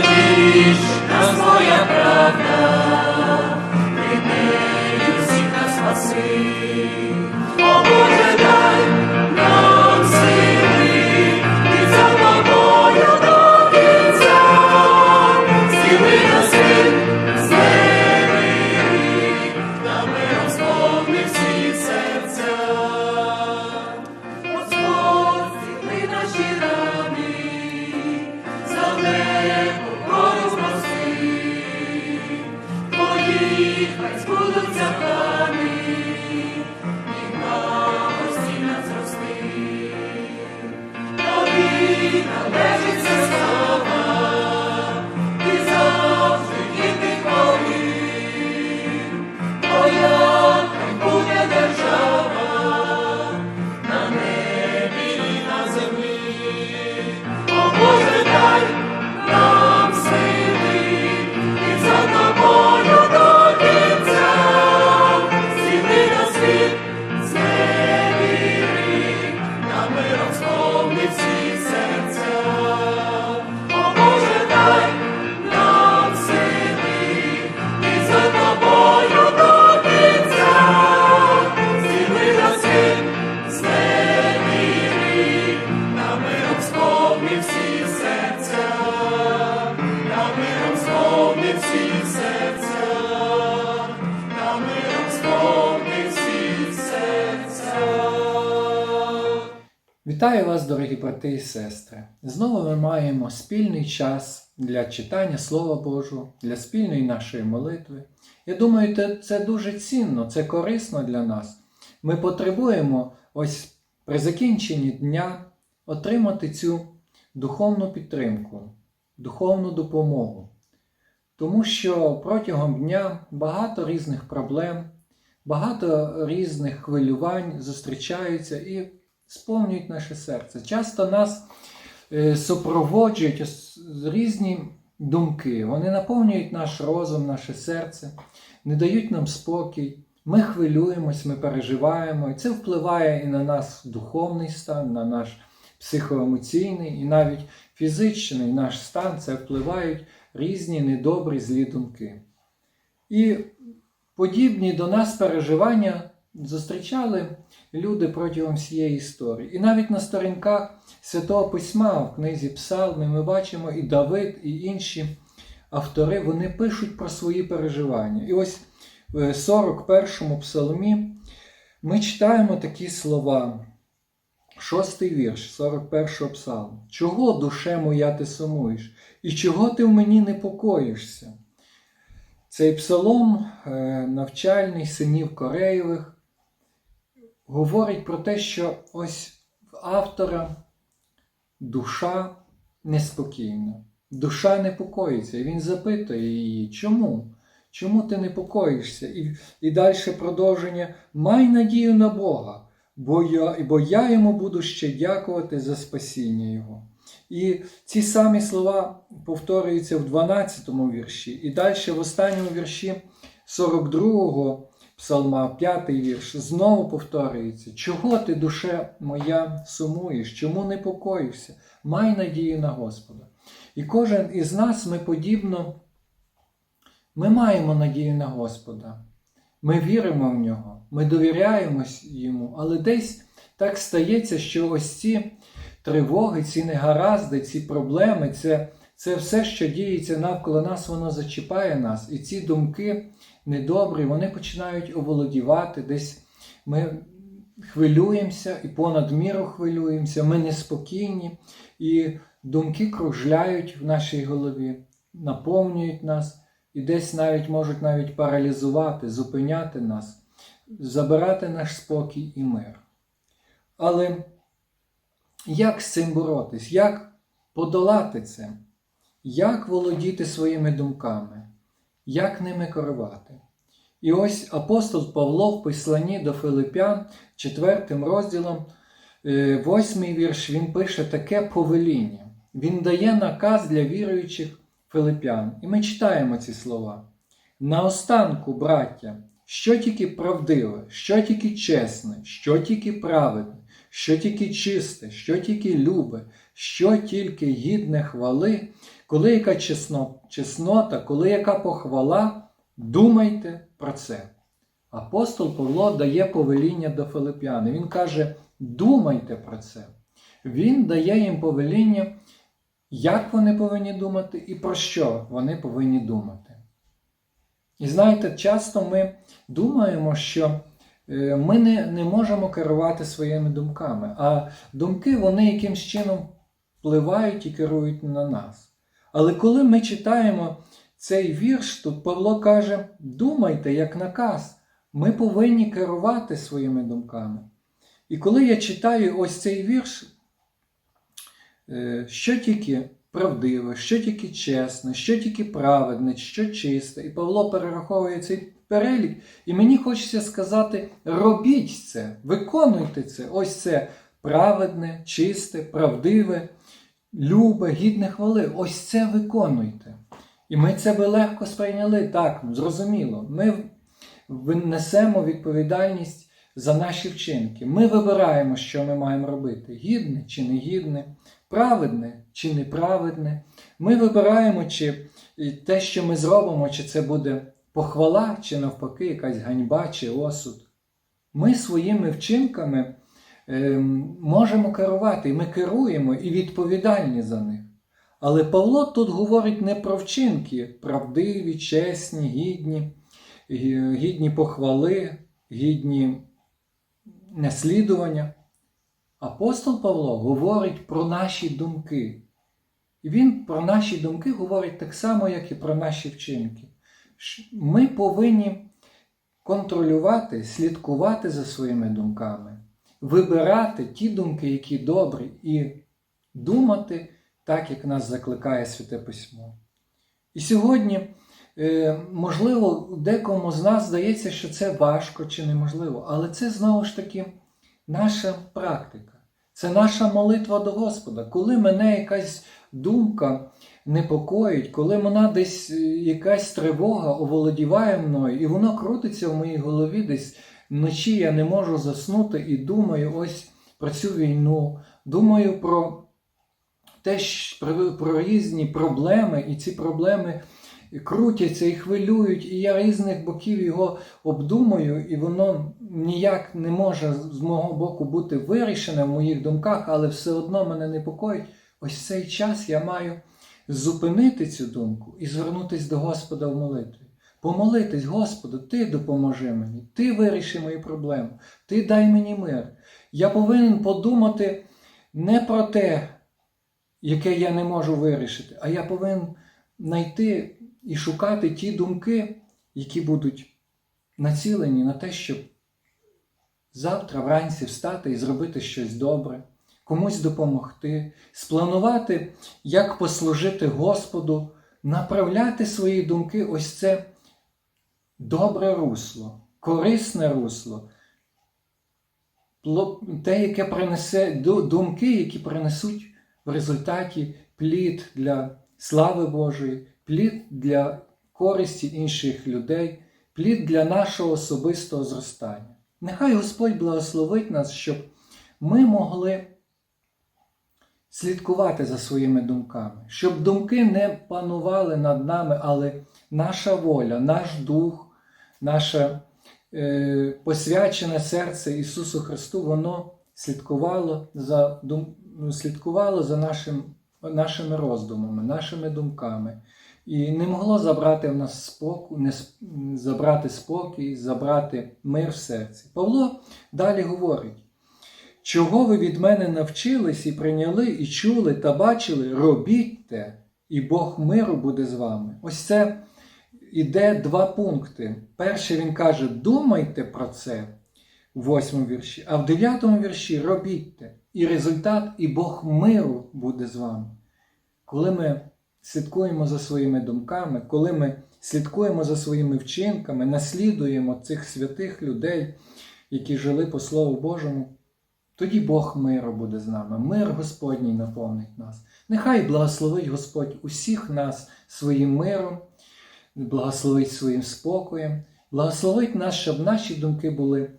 dziś nas Twoja prawda. Вітаю вас, дорогі брати і сестри! Знову ми маємо спільний час для читання Слова Божого, для спільної нашої молитви. Я думаю, це дуже цінно, це корисно для нас. Ми потребуємо ось при закінченні дня отримати цю духовну підтримку, духовну допомогу. Тому що протягом дня багато різних проблем, багато різних хвилювань зустрічаються і сповнюють наше серце. Часто нас е, супроводжують різні думки. Вони наповнюють наш розум, наше серце, не дають нам спокій. Ми хвилюємось, ми переживаємо, і це впливає і на нас духовний стан, на наш психоемоційний, і навіть фізичний наш стан. Це впливають різні недобрі злі думки. І подібні до нас переживання зустрічали люди протягом всієї історії. І навіть на сторінках Святого Письма в книзі Псалми ми бачимо і Давид, і інші автори вони пишуть про свої переживання. І ось в 41-му псалмі ми читаємо такі слова. Шостий вірш 41-го псалму. Чого, душе моя, ти сумуєш? І чого ти в мені непокоїшся? Цей псалом, е, навчальний синів Кореєвих, говорить про те, що ось в автора душа неспокійна, душа непокоїться. І він запитує її, чому? Чому ти непокоїшся? І, і далі продовження май надію на Бога, бо я, бо я йому буду ще дякувати за спасіння Його. І ці самі слова повторюються в 12 вірші, і далі в останньому вірші 42-го псалма, 5 вірш, знову повторюється: Чого ти, душе моя, сумуєш? Чому непокоїшся? Май надію на Господа. І кожен із нас ми подібно, ми маємо надію на Господа. Ми віримо в нього, ми довіряємось йому, але десь так стається, що ось ці тривоги, ці негаразди, ці проблеми, це, це все, що діється навколо нас, воно зачіпає нас. І ці думки недобрі, вони починають оволодівати. Десь ми хвилюємося і понад міру хвилюємося, ми неспокійні, і думки кружляють в нашій голові, наповнюють нас і десь навіть можуть навіть паралізувати, зупиняти нас, забирати наш спокій і мир. Але як з цим боротись? Як подолати це? Як володіти своїми думками? Як ними керувати? І ось апостол Павло в посланні до Филипян, 4 розділом, 8 вірш, він пише таке повеління. Він дає наказ для віруючих филипян. І ми читаємо ці слова. Наостанку, браття, що тільки правдиве, що тільки чесне, що тільки праведне, що тільки чисте, що тільки любе, що тільки гідне хвали, коли яка чесно, чеснота, коли яка похвала, думайте про це. Апостол Павло дає повеління до Филип'яни. Він каже: думайте про це. Він дає їм повеління, як вони повинні думати і про що вони повинні думати. І знаєте, часто ми думаємо, що е, ми не, не можемо керувати своїми думками, а думки вони якимсь чином впливають і керують на нас. Але коли ми читаємо цей вірш, тут Павло каже: думайте як наказ, ми повинні керувати своїми думками. І коли я читаю ось цей вірш, е, що тільки правдиве, що тільки чесне, що тільки праведне, що чисте, і Павло перераховує цей перелік, і мені хочеться сказати: робіть це, виконуйте це, ось це праведне, чисте, правдиве, любе, гідне хвали. Ось це виконуйте. І ми це би легко сприйняли. Так, зрозуміло. Ми несемо відповідальність за наші вчинки. Ми вибираємо, що ми маємо робити: гідне чи негідне, праведне чи неправедне. Ми вибираємо, чи те, що ми зробимо, чи це буде похвала, чи навпаки, якась ганьба чи осуд. Ми своїми вчинками можемо керувати, ми керуємо і відповідальні за них. Але Павло тут говорить не про вчинки правдиві, чесні, гідні, гідні похвали, гідні наслідування. Апостол Павло говорить про наші думки. І він про наші думки говорить так само, як і про наші вчинки. Ми повинні контролювати, слідкувати за своїми думками, вибирати ті думки, які добрі, і думати так, як нас закликає Святе Письмо. І сьогодні, е, можливо, декому з нас здається, що це важко чи неможливо, але це знову ж таки наша практика. Це наша молитва до Господа. Коли мене якась думка непокоїть, коли мене десь е, якась тривога оволодіває мною, і воно крутиться в моїй голові десь вночі я не можу заснути і думаю ось про цю війну, думаю про те, про, про різні проблеми, і ці проблеми крутяться і хвилюють, і я різних боків його обдумую, і воно ніяк не може з мого боку бути вирішене в моїх думках, але все одно мене непокоїть. Ось цей час я маю зупинити цю думку і звернутися до Господа в молитві. Помолитись, Господу, Ти допоможи мені, Ти виріши мою проблему, Ти дай мені мир. Я повинен подумати не про те, яке я не можу вирішити, а я повинен знайти і шукати ті думки, які будуть націлені на те, щоб завтра вранці встати і зробити щось добре, комусь допомогти, спланувати, як послужити Господу, направляти свої думки ось це добре русло, корисне русло, те, яке принесе думки, які принесуть в результаті плід для слави Божої, плід для користі інших людей, плід для нашого особистого зростання. Нехай Господь благословить нас, щоб ми могли слідкувати за своїми думками, щоб думки не панували над нами, але наша воля, наш дух, наше посвячене серце Ісусу Христу, воно слідкувало за, дум, слідкувало за нашим, нашими роздумами, нашими думками. І не могло забрати в нас спокій, не забрати спокій, забрати мир в серці. Павло далі говорить: чого ви від мене навчились і прийняли, і чули та бачили, робіть те, і Бог миру буде з вами. Ось це іде два пункти. Перший він каже: думайте про це в восьмому вірші, а в дев'ятому вірші робітьте. І результат, і Бог миру буде з вами. Коли ми слідкуємо за своїми думками, коли ми слідкуємо за своїми вчинками, наслідуємо цих святих людей, які жили по Слову Божому, тоді Бог миру буде з нами. Мир Господній наповнить нас. Нехай благословить Господь усіх нас своїм миром, благословить своїм спокоєм, благословить нас, щоб наші думки були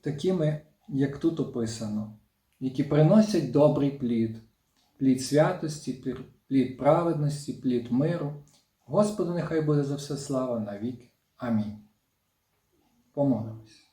такими, як тут описано, які приносять добрий плід, плід святості, плід праведності, плід миру. Господу нехай буде за все слава навіки. Амінь. Помолимось.